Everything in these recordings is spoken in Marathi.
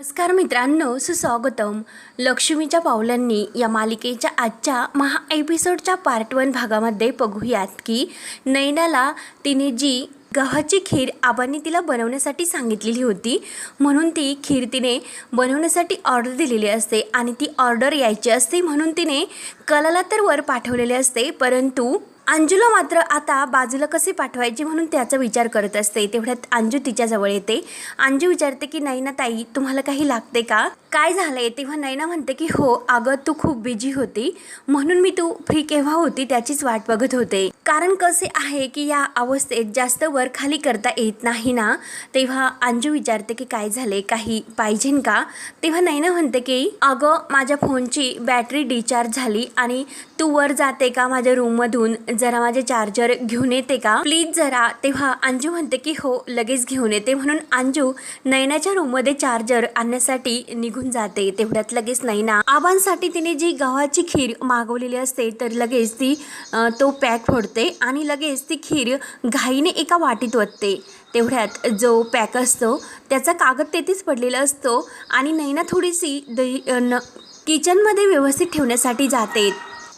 नमस्कार मित्रांनो सुस्वागतम. लक्ष्मीच्या पावलांनी या मालिकेच्या आजच्या महा एपिसोडच्या पार्ट वन भागामध्ये बघूयात की नैनाला तिने जी गव्हाची खीर आबांनी तिला बनवण्यासाठी सांगितलेली होती म्हणून ती खीर तिने बनवण्यासाठी ऑर्डर दिलेली असते आणि ती ऑर्डर यायची असते म्हणून तिने कलाला तर वर पाठवलेले असते परंतु अंजूला मात्र आता बाजूला कसे पाठवायचे म्हणून त्याचा विचार करत असते. तेवढ्यात अंजू तिच्याजवळ येते. अंजू विचारते की नैना ताई तुम्हाला काही लागते का? काय झालंय? तेव्हा नैना म्हणते की हो अगं तू खूप बिझी होती. म्हणून मी तू फ्री केव्हा होती त्याचीच वाट बघत होते. कारण कसे आहे की या अवस्थेत जास्त वर खाली करता येत नाही ना? तेव्हा अंजू विचारते की काय झाले? काही पाहिजेन का? तेव्हा नैना म्हणते की अगं माझ्या फोनची बॅटरी डिचार्ज झाली आणि तू वर जाते का माझ्या रूममधून? जरा माझे चार्जर घेऊन येते का? प्लीज जरा. तेव्हा अंजू म्हणते की हो लगेच घेऊन येते. म्हणून अंजू नैनाच्या रूममध्ये चार्जर आणण्यासाठी निघून जाते. तेवढ्यात लगेच नैना आबांसाठी तिने जी गव्हाची खीर मागवलेली असते तर लगेच ती तो पॅक फोडते. आणि लगेच ती खीर घाईने एका वाटीत ओतते. तेवढ्यात जो पॅक असतो त्याचा कागद तेथेच पडलेला असतो आणि नैना थोडीशी दही न किचनमध्ये व्यवस्थित ठेवण्यासाठी जाते.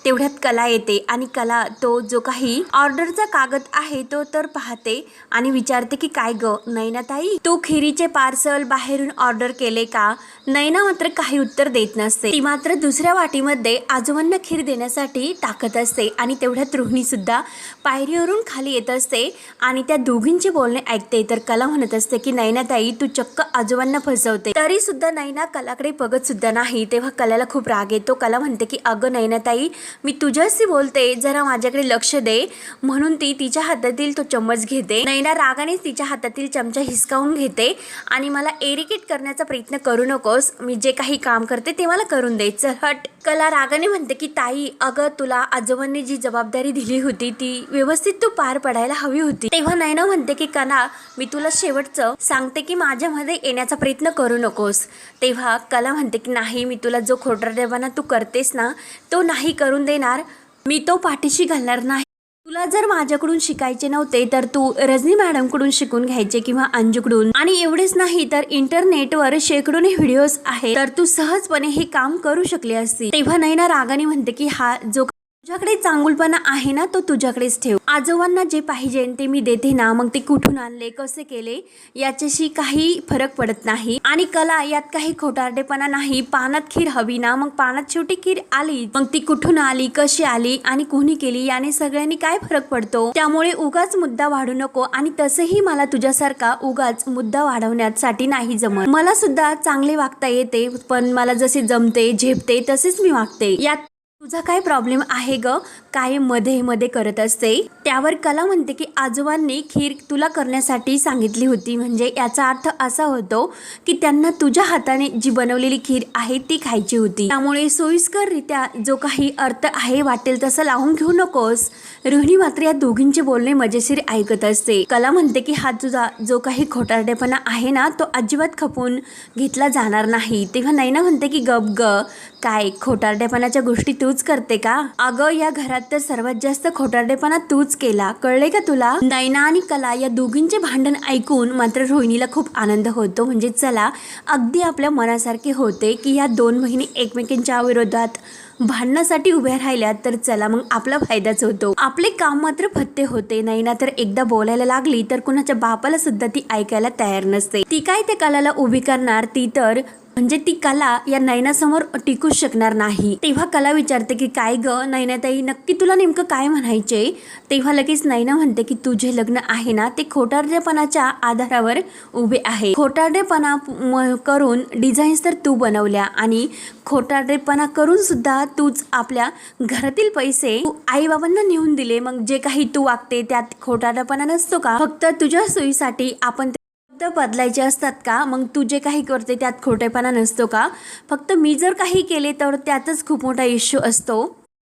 तेवढ्यात कला येते आणि कला तो जो काही ऑर्डरचा कागद आहे तो तर पाहते आणि विचारते की काय ग? नैनाताई तू खिरीचे पार्सल बाहेरून ऑर्डर केले का? नैना मात्र काही उत्तर देत नसते. ती मात्र दुसऱ्या वाटीमध्ये आजोबांना खीर देण्यासाठी टाकत असते आणि तेवढ्यात रोहिणी सुद्धा पायरीवरून खाली येत असते आणि त्या दोघींचे बोलणे ऐकते. तर कला म्हणत असते की नैनाताई तू चक्क आजोबांना फसवते. तरी सुद्धा नैना कलाकडे बघत सुद्धा नाही. तेव्हा कलाला खूप राग येतो. कला म्हणते की अगं नैनाताई मी तुझ्याशी बोलते जरा माझ्याकडे लक्ष दे. म्हणून ती तिच्या हातातील तो चम्मच घेते. नैना रागानेच तिच्या हातातील चमचा हिसकावून घेते. आणि मला एरिकेट करण्याचा प्रयत्न करू नकोस. मी जे काही काम करते ते मला करून दे. चल. हट. कला रागाने म्हणते की ताई अगं तुला आजोबांनी जी जबाबदारी दिली होती ती व्यवस्थित तू पार पडायला हवी होती. तेव्हा नैना म्हणते की कला मी तुला शेवटचं सांगते की माझ्यामध्ये येण्याचा प्रयत्न करू नकोस. तेव्हा कला म्हणते की नाही मी तुला जो खोटारडेपणा तू करतेस ना तो नाही करून देणार मी तो पाठीशी घालणार नाही. तुला जर माझ्याकडून शिकायचे नव्हते तर तू रजनी मॅडमकडून शिकून घ्यायचे किंवा अंजूकडून. आणि एवढेच नाही तर इंटरनेटवर शेकडोने व्हिडिओज आहे तर तू सहजपणे हे काम करू शकली असती तेव्हा नैना रागाने म्हणते की हा जो तुझ्याकडे चांगुलपणा आहे ना तो तुझ्याकडेच ठेव. आजोबांना जे पाहिजे ते मी देते ना मग ते कुठून आणले कसे केले याच्याशी काही फरक पडत नाही. आणि कला यात काही खोटारडेपणा नाही. पानात खीर हवी ना मग पानात शेवटी खीर आली मग ती कुठून आली कशी आली आणि कोणी केली याने सगळ्यांनी काय फरक पडतो? त्यामुळे उगाच मुद्दा वाढू नको आणि तसंही मला तुझ्यासारखा उगाच मुद्दा वाढवण्यासाठी नाही जमत. मला सुद्धा चांगले वागता येते पण मला जसे जमते झेपते तसेच मी वागते. यात तुझा काय प्रॉब्लेम आहे ग? काय मध्ये मध्ये करत असते? त्यावर कला म्हणते की आजोबांनी खीर तुला करण्यासाठी सांगितली होती. म्हणजे याचा अर्थ असा होतो की त्यांना तुझ्या हाताने जी बनवलेली खीर आहे ती खायची होती. त्यामुळे सोयीस्कररित्या जो काही अर्थ आहे वाटेल तसं लावून घेऊ नकोस. रोहिणी मात्र या दोघींचे बोलणे मजेशीर ऐकत असते. कला म्हणते की हा तुझा जो काही खोटारडेपणा आहे ना तो अजिबात खपून घेतला जाणार नाही. तेव्हा नैना म्हणते की गप ग काय खोटारडेपणाच्या गोष्टी तूच करते का? अगं या घरात तर सर्वात जास्त खोटारडेपणा तूच केला. कळले का तुला? नैना आणि कला या दोघींचे भांडण ऐकून मात्र रोहिणीला खूप आनंद होतो. म्हणजे चला अगदी आपल्या मनासारखे होते की या दोन बहिणी एकमेकींच्या विरोधात भांडणासाठी उभ्या राहिल्या तर चला मग आपला फायदाच होतो. आपले काम मात्र फत्ते होते. नैना तर एकदा बोलायला लागली तर कुणाच्या बापाला सुद्धा ती ऐकायला तयार नसते. ती काय त्या कलाला उभी करणार? ती तर म्हणजे ती कला या नयनासमोर टिकूच शकणार नाही. तेव्हा कला विचारते की काय ग? नयनाताई नक्की तुला नेमकं काय म्हणायचे? तेव्हा लगेच नयना म्हणते की तुझे लग्न आहे ना ते खोटारडेपणाच्या आधारावर उभे आहे. खोटारडेपणा म- करून डिझाईन्स तर तू बनवल्या आणि खोटारडेपणा करून सुद्धा तूच आपल्या घरातील पैसे आईबाबांना नेऊन दिले. मग जे काही तू वागते त्यात खोटारडेपणा नसतो का? फक्त तुझ्या सोयीसाठी आपण फक्त बदलायचे असतात का? मग तू जे काही करते त्यात खोटेपणा नसतो का? फक्त मी जर काही केले तर त्यातच खूप मोठा इश्यू असतो.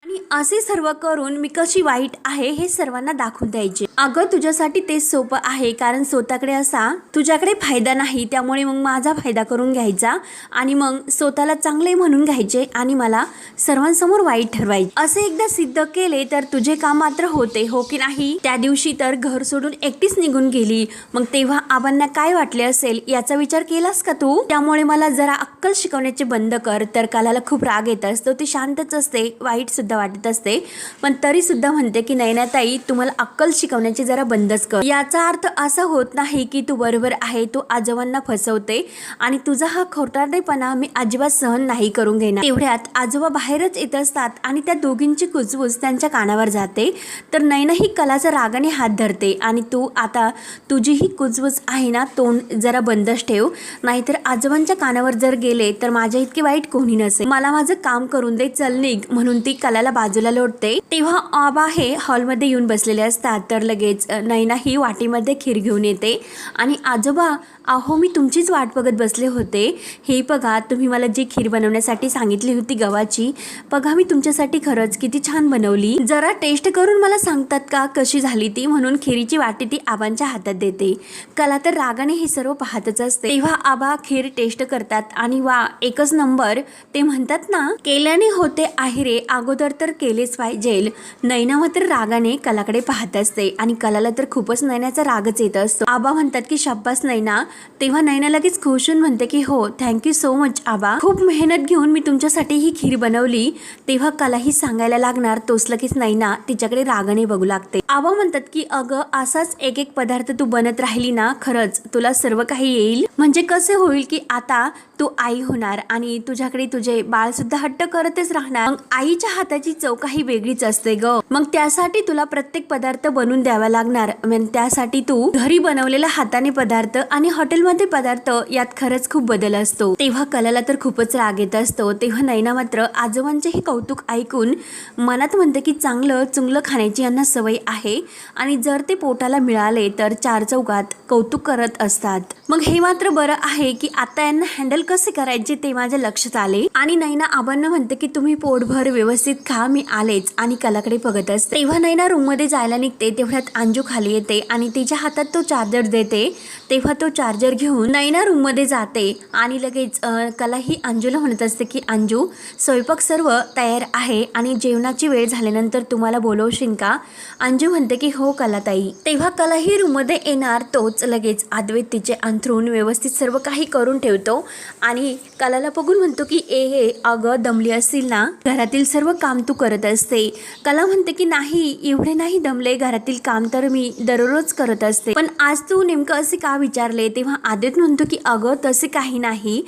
आणि असे सर्व करून मी कशी वाईट आहे हे सर्वांना दाखवून द्यायचे. अगं तुझ्यासाठी तेच सोपं आहे. कारण स्वतःकडे असा तुझ्याकडे फायदा नाही. त्यामुळे मग माझा फायदा करून घ्यायचा आणि मग स्वतःला चांगले म्हणून घ्यायचे आणि मला सर्वांसमोर वाईट ठरवायचे. असे एकदा सिद्ध केले तर तुझे काम मात्र होते हो की नाही? त्या दिवशी तर घर सोडून एकटीच निघून गेली. मग तेव्हा आबांना काय वाटले असेल? याचा विचार केलास का तू? त्यामुळे मला जरा अक्कल शिकवण्याचे बंद कर. तर कालाला खूप राग येत असतो. ती शांतच असते. वाईट सुद्धा वाटत असते. पण तरी सुद्धा म्हणते की नैनाताई तुम्हाला अक्कल लावण्याची जरा बंदच कर. याचा अर्थ असा होत नाही की तू बरोबर आहे तू आजोबांना फसवते आणि तुझा हा खोटारडेपणा मी अजिबात सहन नाही करून घेणार. तेवढ्यात आजोबा बाहेरच येत असतात आणि त्या दोघींची कुजबूज त्यांच्या कानावर जाते. तर नैना ही कलाचा रागाने हात धरते आणि तू आता तुझी ही कुजबूज आहे ना तोंड जरा बंदच ठेव. नाहीतर आजोबांच्या कानावर जर गेले तर माझ्या इतके वाईट कोणी नसेल. मला माझं काम करून दे चल निघ म्हणून ती कलाला बाजूला लोटते. तेव्हा आबा हे हॉलमध्ये येऊन बसलेले असतात तर लगेच नैना ही वाटीमध्ये खीर घेऊन येते. आणि आजोबा अहो मी तुमचीच वाट बघत बसले होते. हे बघा तुम्ही मला जी खीर बनवण्यासाठी सांगितली होती गव्हाची बघा मी तुमच्यासाठी खरंच किती छान बनवली. जरा टेस्ट करून मला सांगतात का कशी झाली ती? म्हणून खिरीची वाटी ती आबांच्या हातात देते. कला तर रागाने हे सर्व पाहतच असते. तेव्हा आबा खीर टेस्ट करतात आणि वा एकच नंबर. ते म्हणतात ना केल्याने होते आहे रे अगोदर तर केलेच पाहिजे. नैना मात्र रागाने कलाकडे पाहत असते आणि कलाला तर खूपच नैनाचा रागच येत असतो. आबा म्हणतात की शाब्बास नैना तेव्हा नैना लगेच खुश होऊन म्हणते की हो थँक्यू सो मच आबा. खूप मेहनत घेऊन मी तुमच्यासाठी ही खीर बनवली. तेव्हा कलाही सांगायला लागणार तोच लगेच नैना तिच्याकडे रागाने बघू लागते. आबा म्हणतात की अगं असाच एक एक पदार्थ तू बनत राहिली ना खरंच तुला सर्व काही येईल? म्हणजे कसे होईल की आता तू आई होणार आणि तुझ्याकडे तुझे बाळ सुद्धा हट्ट करतच राहणार. मग आईच्या हाताची चव काही वेगळीच असते ग. मग त्यासाठी तुला प्रत्येक पदार्थ बनवून द्यावा लागणार. त्यासाठी तू घरी बनवलेला हाताने पदार्थ आणि हॉटेलमध्ये पदार्थ यात खरंच खूप बदल असतो. तेव्हा कलाला तर खूपच राग येत असतो. तेव्हा नैना मात्र आजोबांचे हे कौतुक ऐकून मनात म्हणते की चांगलं चुंगलं खाण्याची यांना सवय आहे आणि जर ते पोटाला मिळाले तर चार चौकात कौतुक करत असतात. मग हे मात्र बरं आहे की आता यांना हँडल कसे करायचे ते माझ्या लक्षात आले. आणि नैना आबांना म्हणते की तुम्ही पोटभर व्यवस्थित खा मी आलेच आणि कलाकडे बघत असते. तेव्हा नैना रूममध्ये जायला निघते तेवढ्यात अंजू खाली येते आणि तिच्या हातात तो चार्जर देते. तेव्हा तो चार्जर घेऊन नैना रूममध्ये जाते आणि लगेच कला ही अंजूला म्हणत असते की अंजू स्वयंपाक सर्व तयार आहे आणि जेवणाची वेळ झाल्यानंतर तुम्हाला बोलवशील का? अंजू म्हणते की हो कलाताई. तेव्हा कला ही रूममध्ये येणार तोच लगेच अद्वैत तिचे अंथरून व्यवस्थित सर्व काही करून ठेवतो. आणि कलाला बघून म्हणतो की ए हे अगं दमली असतील ना? घरातील सर्व काम तू करत असते. कला म्हणते की नाही एवढे नाही दमले घरातील काम तर मी दररोज करत असते. पण आज तू नेमकं असे का विचारले? तेव्हा आदित म्हणतो की अगं तसे काही नाही.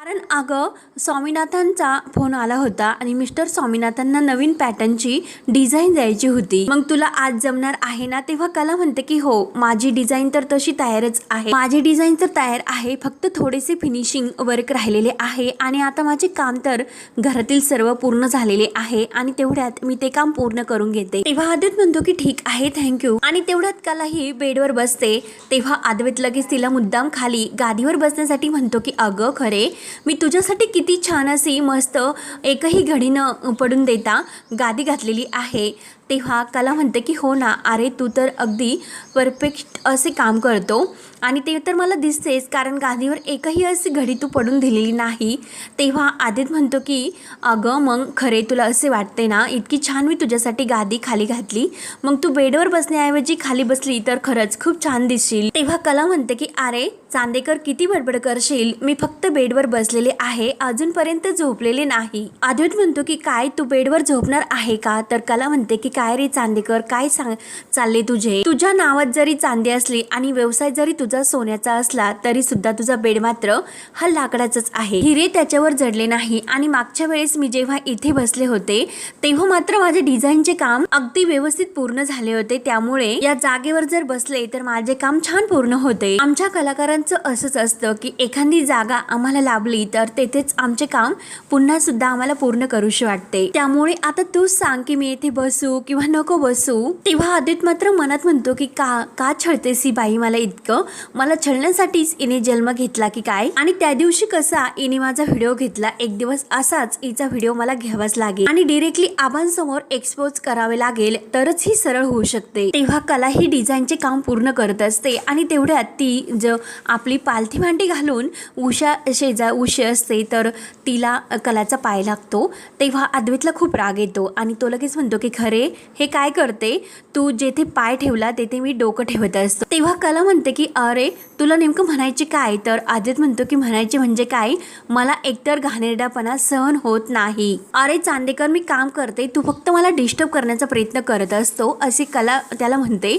कारण अगं स्वामीनाथांचा फोन आला होता आणि मिस्टर स्वामीनाथांना नवीन पॅटर्नची डिझाईन द्यायची होती. मग तुला आज जमणार आहे ना? तेव्हा कला म्हणते की हो माझी डिझाईन तर तशी तयारच आहे. माझी डिझाईन तर तयार आहे फक्त थोडेसे फिनिशिंग वर्क राहिलेले आहे आणि आता माझे काम तर घरातील सर्व पूर्ण झालेले आहे आणि तेवढ्यात मी ते काम पूर्ण करून घेते. तेव्हा आदित म्हणतो की ठीक आहे थँक्यू आणि तेवढ्यात कलाही बेडवर बसते. तेव्हा आदवेत लगेच तिला मुद्दाम खाली गादीवर बसण्यासाठी म्हणतो की अगं खरे मी तुझ्यासाठी किती छान अशी मस्त एकही घडी न पडून देता गादी घातलेली आहे. तेव्हा कला म्हणते की हो ना अरे तू तर अगदी परफेक्ट असे काम करतो. आणि ते तर मला दिसतेच कारण गादीवर एकही अशी घडी तू पडून दिलेली नाही. तेव्हा आदित म्हणतो की अगं मग खरे तुला असे वाटते ना? इतकी छान मी तुझ्यासाठी गादी खाली घातली. मग तू बेडवर बसण्याऐवजी खाली बसली तर खरंच खूप छान दिसशील. तेव्हा कला म्हणते की अरे चांदेकर किती बडबड करशील? मी फक्त बेडवर बसलेले आहे अजूनपर्यंत झोपलेले नाही. आदित म्हणतो की काय तू बेडवर झोपणार आहे का? तर कला म्हणते की काय रे चांदेकर काय सांग चालले तुझे? तुझ्या नावात जरी चांदी असली आणि व्यवसाय जरी तुझा सोन्याचा असला तरी सुद्धा तुझा बेड मात्र हा लाकडाचाच आहे. हिरे त्याच्यावर जडले नाही आणि मागच्या वेळेस मी जेव्हा इथे बसले होते तेव्हा मात्र माझे डिझाईनचे काम अगदी व्यवस्थित पूर्ण झाले होते. त्यामुळे या जागेवर जर बसले तर माझे काम छान पूर्ण होते. आमच्या कलाकारांचं असंच असतं की एखादी जागा आम्हाला लाभली तर तेथेच आमचे काम पुन्हा सुद्धा आम्हाला पूर्ण करूशी वाटते. त्यामुळे आता तूच सांग की मी इथे बसू किंवा नको बसू. तेव्हा आदित मात्र मनात म्हणतो की का का छळतेस ही बाई मला इतकं? मला छळण्यासाठीच इने जन्म घेतला की काय? आणि त्या दिवशी कसा इने माझा व्हिडिओ घेतला? एक दिवस असाच हिचा व्हिडिओ मला घ्यावाच लागेल. आणि डिरेक्टली आबांसमोर एक्सपोज करावे लागेल तरच ही सरळ होऊ शकते. तेव्हा कला ही डिझाईनचे काम पूर्ण करत असते. आणि तेवढ्यात ती ज आपली पालथी भांडी घालून उषा शेजा उशी असते तर तिला कलाचा पाय लागतो. तेव्हा अद्वैतला खूप राग येतो. आणि तो लगेच म्हणतो की खरे हे काय करते? तू जेथे पाय ठेवला तेथे मी डोकं ठेवत असतो. तेव्हा कला म्हणते की अरे तुला नेमकं म्हणायचे काय? तर आदित म्हणतो की म्हणायचे म्हणजे काय? मला एकतर घाणेरडापणा सहन होत नाही. अरे चांदेकर मी काम करते. तू फक्त मला डिस्टर्ब करण्याचा प्रयत्न करत असतो अशी कला त्याला म्हणते.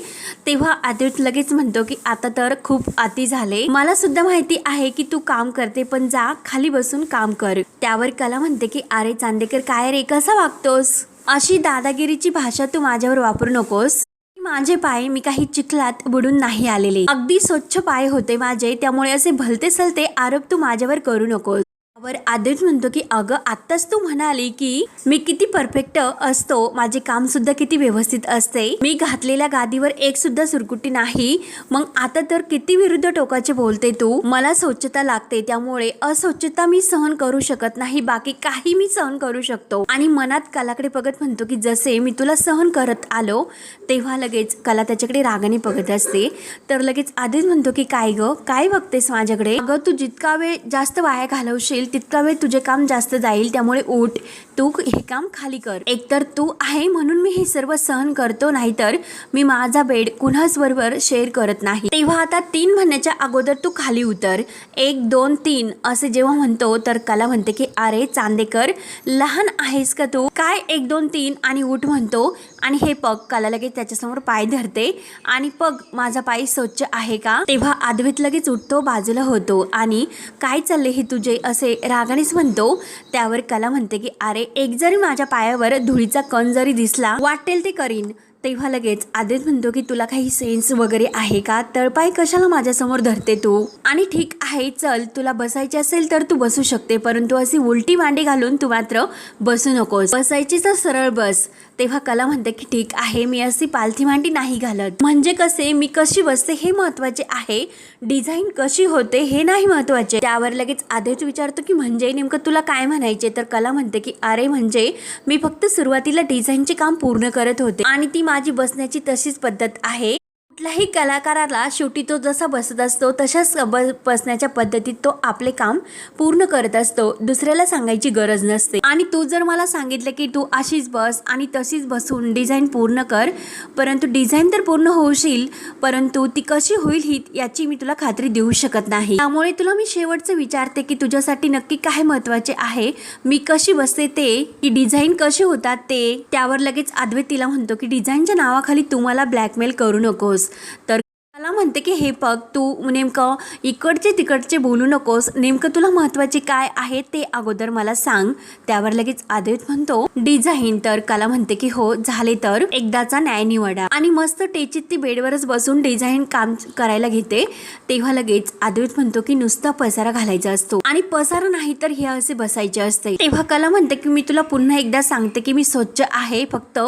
तेव्हा आदित लगेच म्हणतो की आता तर खूप अति झाले. मला सुद्धा माहिती आहे की तू काम करते पण जा खाली बसून काम कर. त्यावर कला म्हणते की अरे चांदेकर काय रे? कसा वागतोस? अशी दादागिरीची भाषा तू माझ्यावर वापरू नकोस. माझे पाय मी काही चिखलात बुडून नाही आलेले. अगदी स्वच्छ पाय होते माझे त्यामुळे असे भलते सलते आरोप तू माझ्यावर करू नकोस. वर आदित म्हणतो की अगं आत्ताच तू म्हणाली की मी किती परफेक्ट असतो. माझे काम सुद्धा किती व्यवस्थित असते. मी घातलेल्या गादीवर एक सुद्धा सुरकुटी नाही. मग आता तर किती विरुद्ध टोकाचे बोलते तू. मला स्वच्छता लागते. त्यामुळे अस्वच्छता मी सहन करू शकत नाही. बाकी काही मी सहन करू शकतो. आणि मनात कलाकडे बघत म्हणतो की जसे मी तुला सहन करत आलो तेव्हा लगेच कला त्याच्याकडे रागाने बघत असते. तर लगेच आधीच म्हणतो की काय ग? काय बघतेस माझ्याकडे? अगं तू जितका वेळ जास्त वाया घालवशील तितका वेळ तुझे काम जास्त जाईल त्यामुळे उठ. तू हे काम खाली कर. एकतर तू आहे म्हणून मी हे सर्व सहन करतो नाहीतर मी माझा बेड कुणाच बरोबर शेअर करत नाही. तेव्हा आता तीन म्हणण्याच्या अगोदर तू खाली उतर. एक दोन तीन असे जेव्हा म्हणतो तर कला म्हणते की अरे चांदेकर लहान आहेस का तू? काय एक दोन तीन आणि उठ म्हणतो. आणि हे पग कला लगेच त्याच्यासमोर पाय धरते. आणि पग माझा पाय स्वच्छ आहे का? तेव्हा आदवीत लगेच उठतो बाजूला होतो. आणि काय चालले हे तुझे? असे रागानेच म्हणतो त्यावर कला म्हणते की अरे एक जरी माझ्या पायावर धुळीचा कण जरी दिसला वाटेल ते करीन. तेव्हा लगेच आदित म्हणतो की तुला काही सेन्स वगैरे आहे का? तळपाय कशाला माझ्यासमोर धरते तू? आणि ठीक आहे चल तुला बसायचे असेल तर तू बसू शकते परंतु अशी उलटी मांडी घालून तू मात्र बसू नकोस. बसायची तर सरळ बस. तेव्हा कला म्हणते की ठीक आहे मी अशी पालथी मांडी नाही घालत. म्हणजे कसे मी कशी बसते हे महत्त्वाचे आहे. डिझाईन कशी होते हे नाही महत्त्वाचे. त्यावर लगेच आधीच विचारतो की म्हणजे नेमकं तुला काय म्हणायचे? तर कला म्हणते की अरे म्हणजे मी फक्त सुरुवातीला डिझाईनचे काम पूर्ण करत होते आणि ती माझी बसण्याची तशीच पद्धत आहे. कुठल्याही कलाकाराला शेवटी तो जसा बसत असतो तशाच ब बसण्याच्या पद्धतीत तो आपले काम पूर्ण करत असतो. दुसऱ्याला सांगायची गरज नसते. आणि तू जर मला सांगितलं की तू अशीच बस आणि तशीच बसून डिझाईन पूर्ण कर परंतु डिझाईन तर पूर्ण होशील परंतु ती कशी होईल ही याची मी तुला खात्री देऊ शकत नाही. त्यामुळे तुला मी शेवटचं विचारते की तुझ्यासाठी नक्की काय महत्त्वाचे आहे? मी कशी बसते ते? की डिझाईन कसे होतात ते? त्यावर लगेच अद्वैत तिला म्हणतो की डिझाईनच्या नावाखाली तू मला ब्लॅकमेल करू नकोस. तर मला म्हणते की हे बघ तू नेमकं इकडचे तिकडचे बोलू नकोस. नेमकं तुला महत्त्वाचे काय आहे ते अगोदर मला सांग. त्यावर लगेच आदित म्हणतो डिझाईन तर. कला म्हणते की हो झाले तर. एकदाचा न्याय निवडा. आणि मस्त टेचित ती बेडवरच बसून डिझाईन काम करायला घेते. तेव्हा लगेच आदित म्हणतो की नुसता पसारा घालायचा असतो. आणि पसारा नाही तर हे असे बसायचे असते. तेव्हा कला म्हणते की मी तुला पुन्हा एकदा सांगते की मी स्वच्छ आहे. फक्त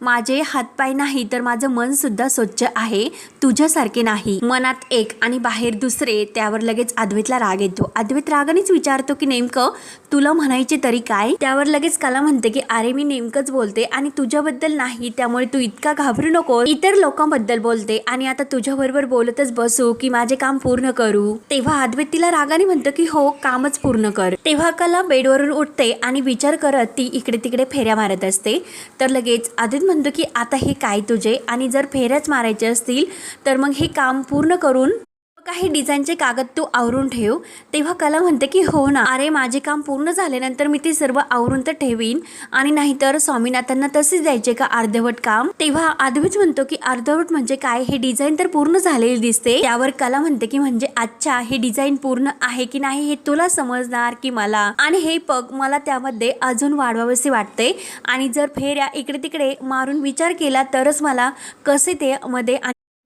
माझे हातपाय नाही तर माझं मन सुद्धा स्वच्छ आहे. तुझ्यासारखे नाही. मनात एक आणि बाहेर दुसरे त्यावर लगेच अद्वैतला राग येतो. अद्वैत रागानेच विचारतो की नेमकं तुला म्हणायचे तरी काय? त्यावर लगेच कला म्हणते की अरे मी नेमकंच बोलते आणि तुझ्याबद्दल नाही त्यामुळे तू इतका घाबरू नको इतर लोकांबद्दल बोलते आणि आता तुझ्याबरोबर बोलतच बसू की माझे काम पूर्ण करू? तेव्हा अद्वैत तिला रागाने म्हणतो की हो कामच पूर्ण कर. तेव्हा कला बेडवरून उठते आणि विचार करत ती इकडे तिकडे फेऱ्या मारत असते. तर लगेच आदित म्हणतो की आता हे काय तुझे? आणि जर फेऱ्याच मारायचे असतील तर मग हे काम पूर्ण करून काही डिझाईनचे कागद तू आवरून ठेव. तेव्हा कला म्हणते की हो ना अरे माझे काम पूर्ण झाल्यानंतर मी ते सर्व आवरून तर ठेवीन. आणि नाहीतर स्वामीनाथांना तसेच द्यायचे का अर्धवट काम? तेव्हा आधवीच म्हणतो की अर्धवट म्हणजे काय? हे डिझाईन तर पूर्ण झालेली दिसते. त्यावर कला म्हणते की म्हणजे अच्छा हे डिझाईन पूर्ण आहे की नाही हे तुला समजणार की मला? आणि हे पग मला त्यामध्ये अजून वाढवावेसे वाटते. आणि जर फेऱ्या इकडे तिकडे मारून विचार केला तरच मला कसे ते मध्ये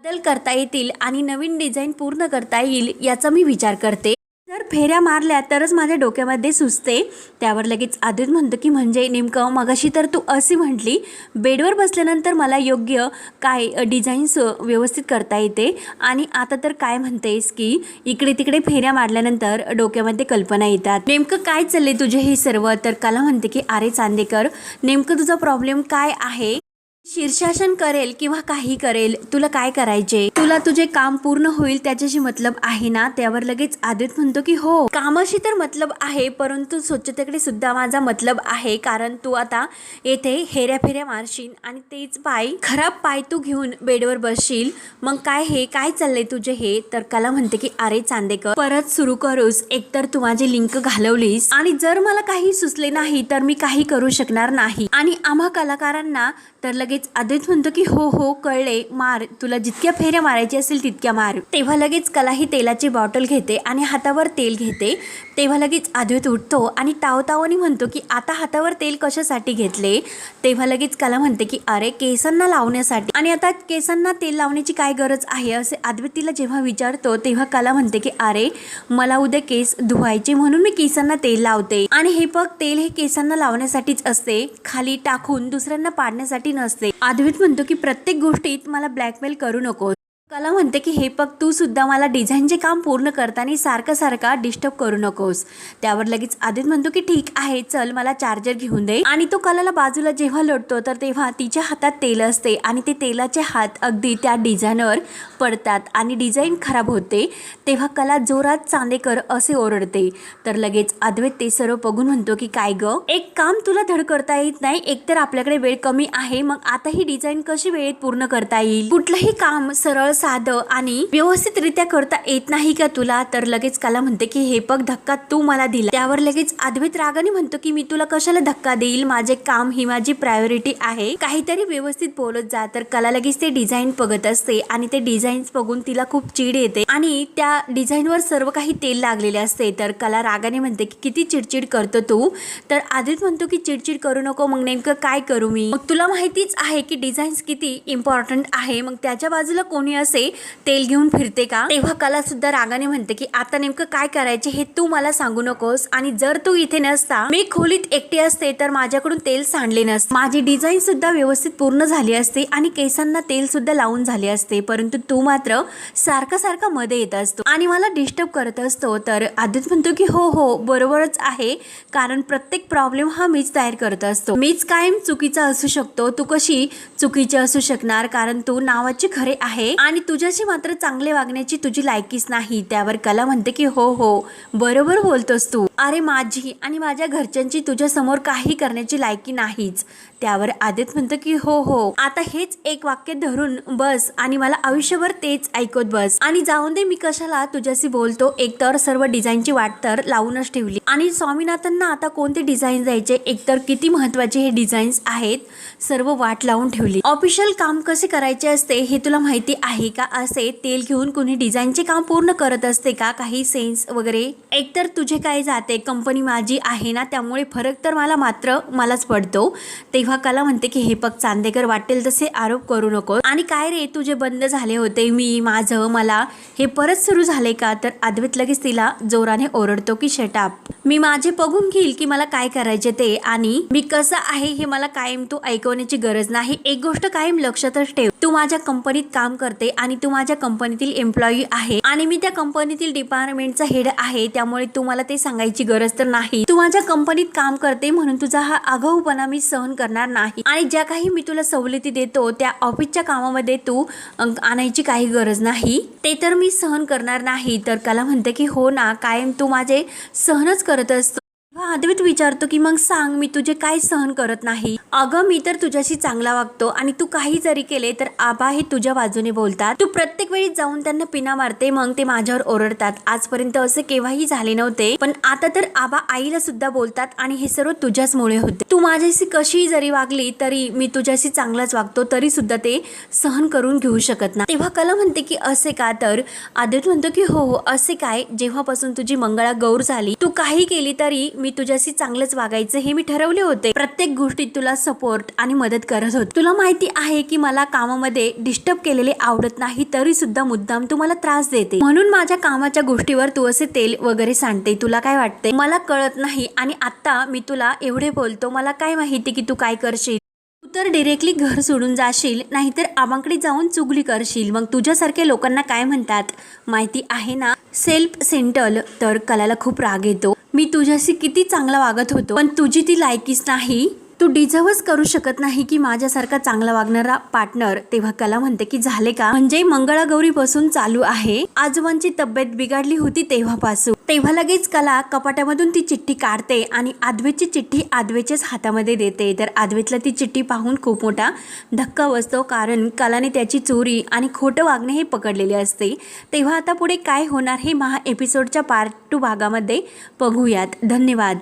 बदल करता येतील आणि नवीन डिझाईन पूर्ण करता येईल याचा मी विचार करते. जर फेऱ्या मारल्या तरच माझ्या डोक्यामध्ये सुचते. त्यावर लगेच आदित म्हणतो की म्हणजे नेमकं मगाशी तर तू अशी म्हटली बेडवर बसल्यानंतर मला योग्य काय डिझाईन्स व्यवस्थित करता येते? आणि आता तर काय म्हणतेस की इकडे तिकडे फेऱ्या मारल्यानंतर डोक्यामध्ये कल्पना येतात. नेमकं काय चालले तुझे हे सर्व? तर कला म्हणते की अरे चांदेकर नेमकं तुझा प्रॉब्लेम काय आहे? शीर्षासन करेल किंवा काही करेल तुला काय करायचे? तुला तुझे काम पूर्ण होईल त्याच्याशी मतलब आहे ना? त्यावर लगेच आदित म्हणतो की हो. कामाशी तर मतलब आहे परंतु स्वच्छतेकडे सुद्धा माझा मतलब आहे. कारण तू आता येथे हेऱ्या फेऱ्या मारशील आणि तेच पाय खराब पाय तू घेऊन बेडवर बसशील. मग काय हे? काय चाललंय तुझे हे? तर कला म्हणते की अरे चांदेकर परत सुरू करूस. एकतर तू माझी लिंक घालवलीस. आणि जर मला काही सुचले नाही तर मी काही करू शकणार नाही. आणि आम्हा कलाकारांना तर लगेच आदित म्हणतो की हो हो कळले मार. तुला जितक्या फेऱ्या मारायची असेल तितक्या मार. तेव्हा लगेच कला ही तेलाची बॉटल घेते आणि हातावर तेल घेते. तेव्हा लगेच अद्वैत उठतो आणि तावतावानी म्हणतो की आता हातावर तेल कशासाठी घेतले? तेव्हा लगेच कला म्हणते की अरे केसांना लावण्यासाठी. आणि आता केसांना तेल लावण्याची काय गरज आहे असे आद्वित जेव्हा विचारतो तेव्हा कला म्हणते की अरे मला उद्या केस धुवायचे म्हणून मी केसांना तेल लावते. आणि हे बघ तेल हे केसांना लावण्यासाठीच असते खाली टाकून दुसऱ्यांना पाडण्यासाठी नसते. अद्वित म्हणतो की प्रत्येक गोष्टीत मला ब्लॅकमेल करू नको. कला म्हणते की हे बघ तू सुद्धा मला डिझाईनचे काम पूर्ण करताना सारखं सारखा डिस्टर्ब करू नकोस. त्यावर लगेच आदित म्हणतो की ठीक आहे चल मला चार्जर घेऊन दे. आणि तो कलाला बाजूला जेव्हा लोटतो तर तेव्हा तिच्या हातात तेल असते आणि ते तेलाचे हात अगदी त्या डिझाईनवर पडतात आणि डिझाईन खराब होते. तेव्हा कला जोरात चांदेकर असे ओरडते. तर लगेच अद्वैत ते सर्व बघून म्हणतो की काय ग? एक काम तुला धड करता येत नाही. एकतर आपल्याकडे वेळ कमी आहे. मग आता ही डिझाईन कशी वेळेत पूर्ण करता येईल? कुठलंही काम सरळ साधं आणि व्यवस्थितरित्या करता येत नाही का तुला? तर लगेच कला म्हणते की हे बघ धक्का तू मला दिला. त्यावर लगेच अद्वैत रागाने म्हणतो की मी तुला कशाला धक्का देईल? माझे काम ही माझी प्रायोरिटी आहे. काहीतरी व्यवस्थित बोलत जा तर कला लगेच ते डिझाईन बघत असते आणि ते डिझाईन बघून तिला खूप चिड येते आणि त्या डिझाईनवर सर्व काही तेल लागलेले असते. तर कला रागाने म्हणते की किती चिडचिड करतो तू? तर आधीच म्हणतो की चिडचिड करू नको मग नेमकं काय करू मी? मग तुला माहितीच आहे की डिझाईन्स किती इम्पॉर्टंट आहे. मग त्याच्या बाजूला कोणी असे तेल घेऊन फिरते का? तेव्हा कला सुद्धा रागाने म्हणते की आता नेमकं काय करायचे हे तू मला सांगू नकोस आणि जर तू इथे नसता मी खोलीत एकटी असते तर माझ्याकडून तेल सांडले नसते. माझी डिझाईन सुद्धा व्यवस्थित पूर्ण झाली असते आणि केसांना तेल सुद्धा लावून झाले असते परंतु तू मात्र सारखा सारखा मध्ये येत असतो आणि मला डिस्टर्ब करत असतो. तर आदित म्हणतो की हो हो बरोबरच आहे कारण प्रत्येक प्रॉब्लेम हा मीच तयार करत असतो. मीच कायम चुकीचा असू शकतो. तू कशी चुकीची असू शकणार? कारण तू नावाची खरे आहे आणि तुझ्याशी मात्र चांगले वागण्याची तुझी लायकीच नाही. त्यावर कला म्हणते की हो हो बरोबर बोलतोस तू. अरे माझी आणि माझ्या घरच्यांची तुझ्यासमोर काही करण्याची लायकी नाहीच. त्यावर आदित म्हणतो की हो हो. आता हेच एक वाक्य धरून बस आणि मला आयुष्यभर तेच ऐकत बस. आणि जाऊन दे मी कशाला तुझ्याशी बोलतो. एकतर सर्व डिझाईनची वाट तर लावूनच ठेवली. आणि स्वामीनाथांना आता कोणते डिझाईन द्यायचे? एकतर किती महत्त्वाचे हे डिझाईन्स आहेत? सर्व वाट लावून ठेवली. ऑफिशियल काम कसे करायचे असते हे तुला माहिती आहे का? असे तेल घेऊन कुणी डिझाईनचे काम पूर्ण करत असते का? काही सेन्स वगैरे? एकतर तुझे काय जाते कंपनी माझी आहे ना त्यामुळे फरक तर मला मात्र मलाच पडतो. तेव्हा कला म्हणते की हे पग चांदेकर वाटेल तसे आरोप करू नको. आणि काय रे तुझे बंद झाले होते मी माझं मला हे परत सुरू झाले का? तर अद्वैत लगेच तिला जोराने ओरडतो की शटाप मी माझे बघून घेईल की मला काय करायचे ते आणि मी कसं आहे हे मला कायम तू ऐकवण्याची गरज नाही. एक गोष्ट कायम लक्षातच ठेव. तू माझ्या कंपनीत काम करते आणि तू माझ्या कंपनीतील एम्प्लॉई आहे. आणि मी त्या कंपनीतील डिपार्टमेंटचा हेड आहे त्यामुळे तू मला ते सांगायची गरज तर नाही. तू माझ्या कंपनीत काम करते म्हणून तुझा हा आगाऊपणा मी सहन करणार नाही. आणि ज्या काही मी तुला सवलती देतो त्या ऑफिसच्या कामामध्ये तू आणायची काही गरज नाही. ते तर मी सहन करणार नाही. तर कला म्हणते की हो ना कायम तू माझे सहनच करत असतो. अद्वैत विचारतो की मग सांग मी तुझे काय सहन करत नाही. अगं मी तर तुझ्याशी चांगला वागतो आणि तू काही जरी केले तर आबा हे तुझ्या बाजूने बोलतात. तू प्रत्येक वेळी जाऊन त्यांना पिना मारते मग ते माझ्यावर ओरडतात. आजपर्यंत असे केव्हाही झाले नव्हते पण आता तर आबा आईला सुद्धा बोलतात आणि हे सर्व तुझ्याचमुळे होते. तू माझ्याशी कशी जरी वागली तरी मी तुझ्याशी चांगलाच वागतो तरी सुद्धा ते सहन करून घेऊ शकत नाही. तेव्हा कला म्हणते की असे का तर? आदित म्हणतो की हो हो असे काय? जेव्हापासून तुझी मंगळा गौर झाली तू काही केली तरी मी तुझ्याशी चांगलंच वागायचं हे मी ठरवले होते. प्रत्येक गोष्टीत तुला सपोर्ट आणि मदत करत होते. तुला माहिती आहे की मला कामामध्ये डिस्टर्ब केलेले आवडत नाही तरी सुद्धा मुद्दाम तू मला त्रास देते. म्हणून माझ्या कामाच्या गोष्टीवर तू असे तेल वगैरे सांडते तुला काय वाटते मला कळत नाही आणि आता मी तुला एवढे बोलतो मला काय माहिती की तू काय करशील? तू तर डिरेक्टली घर सोडून जाशील नाहीतर आबांकडे जाऊन चुगली करशील. मग तुझ्यासारख्या लोकांना काय म्हणतात? माहिती आहे ना? Self centred. तर कलाला खूप राग येतो. मी तुझ्याशी किती चांगला वागत होतो पण तुझी ती लायकीच नाही. तू डिझर्वच करू शकत नाही की माझ्यासारखा चांगला वागणारा पार्टनर तेव्हा कला म्हणते की झाले का? म्हणजे मंगळागौरी पासून चालू आहे. आजोबांची तब्येत बिघडली होती तेव्हापासून. तेव्हा लगेच कला कपाटामधून ती चिठ्ठी काढते आणि आदवेची चिठ्ठी आदवेच्याच हातामध्ये देते. तर आदवेतला ती चिठ्ठी पाहून खूप मोठा धक्का बसतो कारण कलाने त्याची चोरी आणि खोटं वागणे हे पकडलेले असते. तेव्हा आता पुढे काय होणार हे महा एपिसोडच्या पार्ट टू भागामध्ये बघूयात. धन्यवाद.